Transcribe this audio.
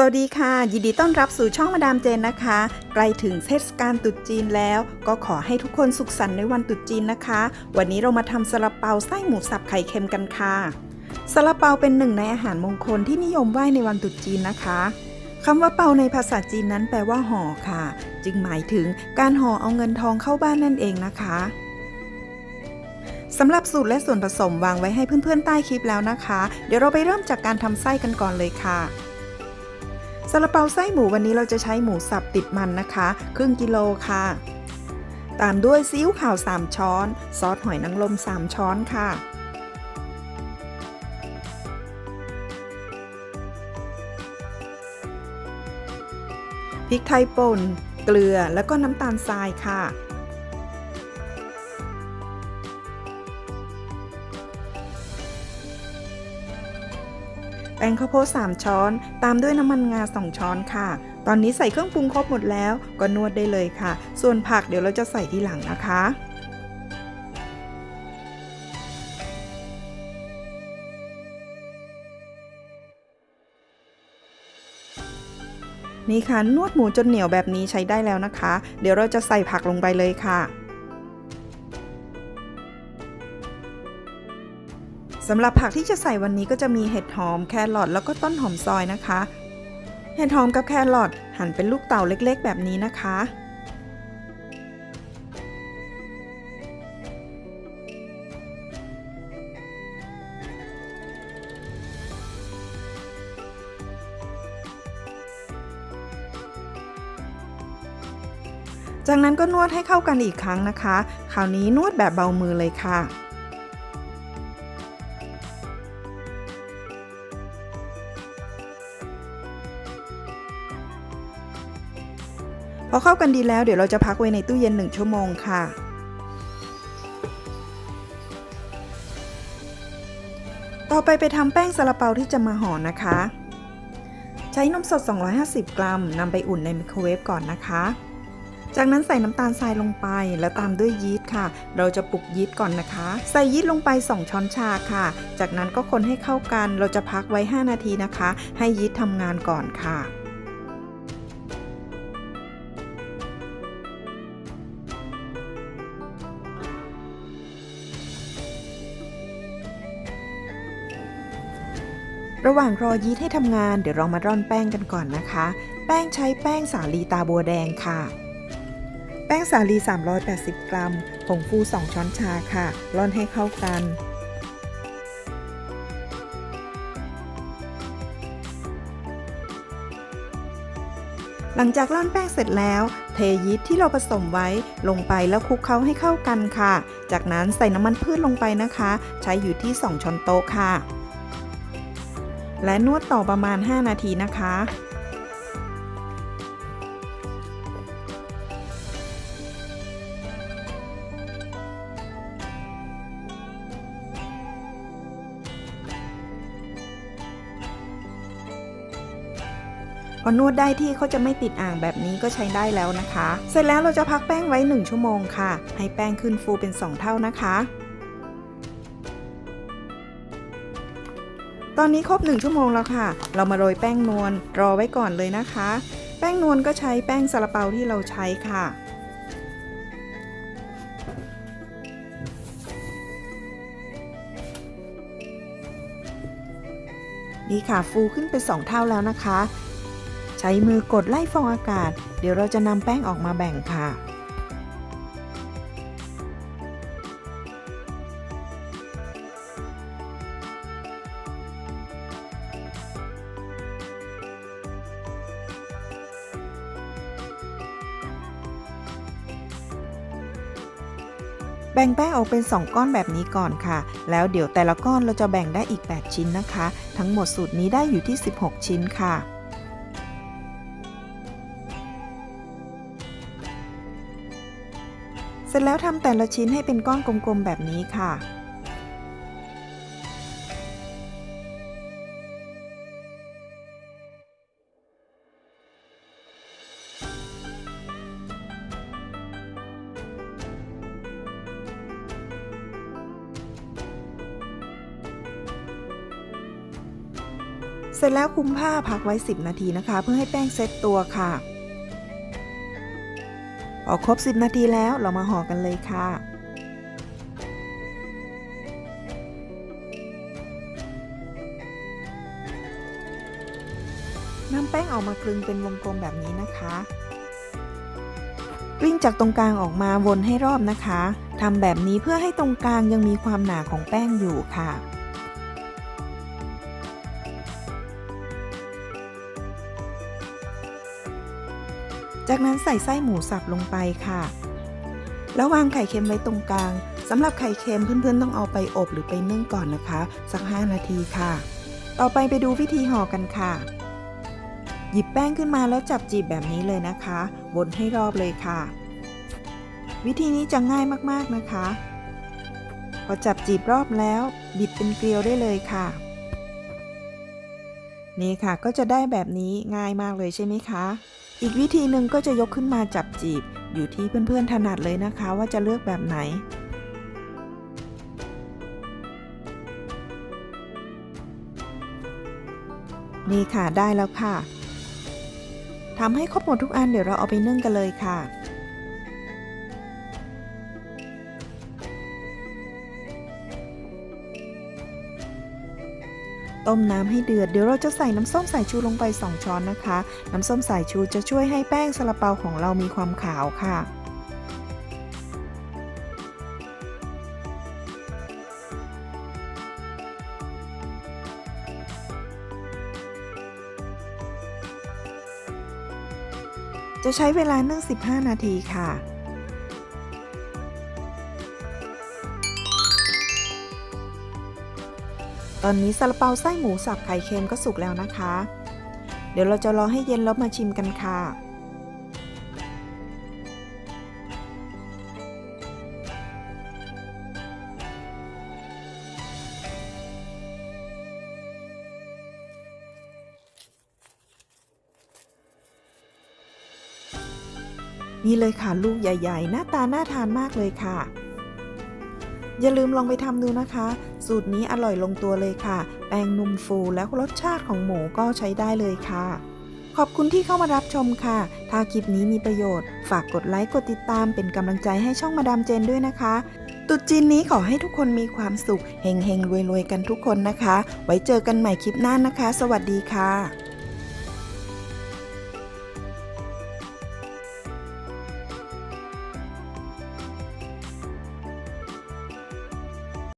สวัสดีค่ะ ยินดีต้อนรับสู่ช่องมาดามเจนนะคะ ใกล้ถึงเทศกาลตรุษจีนแล้ว ก็ขอให้ทุกคนสุขสันต์ในวันตรุษจีนนะคะ วันนี้เรามาทำซาลาเปาไส้หมูสับไข่เค็มกันค่ะซาลาเปาเป็นหนึ่งในอาหารมงคลที่นิยมไหว้ในวันตรุษจีนนะคะคำว่าเปาในภาษาจีนนั้นแปลว่าห่อค่ะ จึงหมายถึงการห่อเอาเงินทองเข้าบ้านนั่นเองนะคะสำหรับสูตรและส่วนผสมวางไว้ให้เพื่อนๆใต้คลิปแล้วนะคะ เดี๋ยวเราไปเริ่มจากการทำไส้กันก่อนเลยค่ะ ซาลาเปาไส้หมูวันนี้เราจะใช้หมูสับติดมันนะคะ ครึ่งกิโลค่ะ ตามด้วยซีอิ๊วขาว 3 ช้อน ซอสหอยนางรม 3 ช้อนค่ะ พริกไทยป่น เกลือแล้วก็น้ำตาลทรายค่ะ แป้งข้าวโพด3ช้อน ตามด้วยน้ำมันงา 2 ช้อนค่ะ ตอนนี้ใส่เครื่องปรุงครบหมดแล้วก็นวดได้เลยค่ะ ส่วนผักเดี๋ยวเราจะใส่ทีหลังนะคะนี่ค่ะนวดหมูจนเหนียวแบบนี้ใช้ได้แล้วนะคะ เดี๋ยวเราจะใส่ผักลงไปเลยค่ะ สำหรับผักที่จะใส่วันนี้ก็จะมีเห็ดหอมแครอทแล้วก็ต้นหอมซอยนะคะ เห็ดหอมกับแครอทหั่นเป็นลูกเต่าเล็กๆ แบบนี้นะคะ จากนั้นก็นวดให้เข้ากันอีกครั้งนะคะ คราวนี้นวดแบบเบามือเลยค่ะ พอเข้ากันดีแล้วเดี๋ยวเราจะพักไว้ในตู้เย็น 1 ชั่วโมงค่ะ ต่อไปไปทำแป้งซาลาเปาที่จะมาห่อนะคะ ใช้นมสด 250 กรัมนำไปอุ่นในไมโครเวฟก่อนนะคะ จากนั้นใส่น้ำตาลทรายลงไปแล้วตามด้วยยีสต์ค่ะ เราจะปลุกยีสต์ก่อนนะคะ ใส่ยีสต์ลงไป 2 ช้อนชาค่ะ จากนั้นก็คนให้เข้ากัน เราจะพักไว้ 5 นาทีนะคะ ให้ยีสต์ทำงานก่อนค่ะ ระหว่างรอยีสต์ให้ทำงานเดี๋ยวเรามาร่อนแป้งกันก่อนนะคะ แป้งใช้แป้งสาลีตาบัวแดงค่ะ แป้งสาลี 380 กรัม ผงฟู 2 ช้อนชาค่ะ ร่อนให้เข้ากันหลังจากร่อนแป้งเสร็จแล้ว เทยีสต์ที่เราผสมไว้ลงไปแล้วคลุกเคล้าให้เข้ากันค่ะ จากนั้นใส่น้ำมันพืชลงไปนะคะ ใช้อยู่ที่ 2 ช้อนโต๊ะค่ะ และนวดต่อประมาณ 5 นาทีนะคะ พอนวดได้ที่เขาจะไม่ติดอ่างแบบนี้ก็ใช้ได้แล้วนะคะ เสร็จแล้วเราจะพักแป้งไว้ 1 ชั่วโมงค่ะ ให้แป้งขึ้นฟูเป็น 2 เท่านะคะ ตอนนี้ครบ 1 ชั่วโมงแล้วค่ะ เรามาโรยแป้งนวลรอไว้ก่อนเลยนะคะ แป้งนวลก็ใช้แป้งซาลาเปาที่เราใช้ค่ะ นี่ค่ะฟูขึ้นเป็น 2 เท่าแล้วนะคะ ใช้มือกดไล่ฟองอากาศ เดี๋ยวเราจะนำแป้งออกมาแบ่งค่ะ บ่งแป้งออกเป็น 2 ก้อนแบบนี้ก่อนค่ะ แล้วเดี๋ยวแต่ละก้อนเราจะแบ่งได้อีก 8 ชิ้นนะคะ ทั้งหมดสูตรนี้ได้อยู่ที่ 16 ชิ้นค่ะเสร็จแล้วทำแต่ละชิ้นให้เป็นก้อนกลมๆแบบนี้ค่ะ เสร็จแล้วคุมผ้าพักไว้ 10 นาทีนะคะ เพื่อให้แป้งเซ็ตตัวค่ะพอครบ 10 นาทีแล้วเรามาห่อกันเลยค่ะนำแป้งออกมากลึงเป็นวงกลมแบบนี้นะคะกลิ้งจากตรงกลางออกมาวนให้รอบนะคะทำแบบนี้เพื่อให้ตรงกลางยังมีความหนาของแป้งอยู่ค่ะ จากนั้นใส่ไส้หมูสับลงไปค่ะ แล้ววางไข่เค็มไว้ตรงกลางสำหรับไข่เค็มเพื่อนๆต้องเอาไปอบหรือไปนึ่งก่อนนะคะ สัก 5 นาทีค่ะ ต่อไปไปดูวิธีห่อกันค่ะ หยิบแป้งขึ้นมาแล้วจับจีบแบบนี้เลยนะคะวนให้รอบเลยค่ะ วิธีนี้จะง่ายมากๆนะคะ พอจับจีบรอบแล้ว บิดเป็นเกลียวได้เลยค่ะ นี่ค่ะก็จะได้แบบนี้ง่ายมากเลยใช่ไหมคะ อีกวิธีหนึ่งก็จะยกขึ้นมาจับจีบ อยู่ที่เพื่อนๆถนัดเลยนะคะว่าจะเลือกแบบไหน นี่ค่ะได้แล้วค่ะทำให้ครบหมดทุกอันเดี๋ยวเราเอาไปนึ่งกันเลยค่ะ ต้มน้ำให้เดือด เดี๋ยวเราจะใส่น้ำส้มสายชูลงไป 2 ช้อนนะคะ น้ำส้มสายชูจะช่วยให้แป้งซาลาเปาของเรามีความขาวค่ะ จะใช้เวลานึ่ง15 นาทีค่ะ ตอนนี้ซาลาเปาไส้หมูสับไข่เค็มก็สุกแล้วนะคะ เดี๋ยวเราจะรอให้เย็นแล้วมาชิมกันค่ะนี่เลยค่ะลูกใหญ่ ๆ หน้าตาน่าทานมากเลยค่ะ อย่าลืมลองไปทำดูนะคะ สูตรนี้อร่อยลงตัวเลยค่ะ แป้งนุ่มฟูและรสชาติของหมูก็ใช้ได้เลยค่ะ ขอบคุณที่เข้ามารับชมค่ะ ถ้าคลิปนี้มีประโยชน์ ฝากกดไลค์กดติดตามเป็นกำลังใจให้ช่องมาดามเจนด้วยนะคะตุดจีนนี้ขอให้ทุกคนมีความสุขเฮงๆรวยๆกันทุกคนนะคะ ไว้เจอกันใหม่คลิปหน้านะคะ สวัสดีค่ะ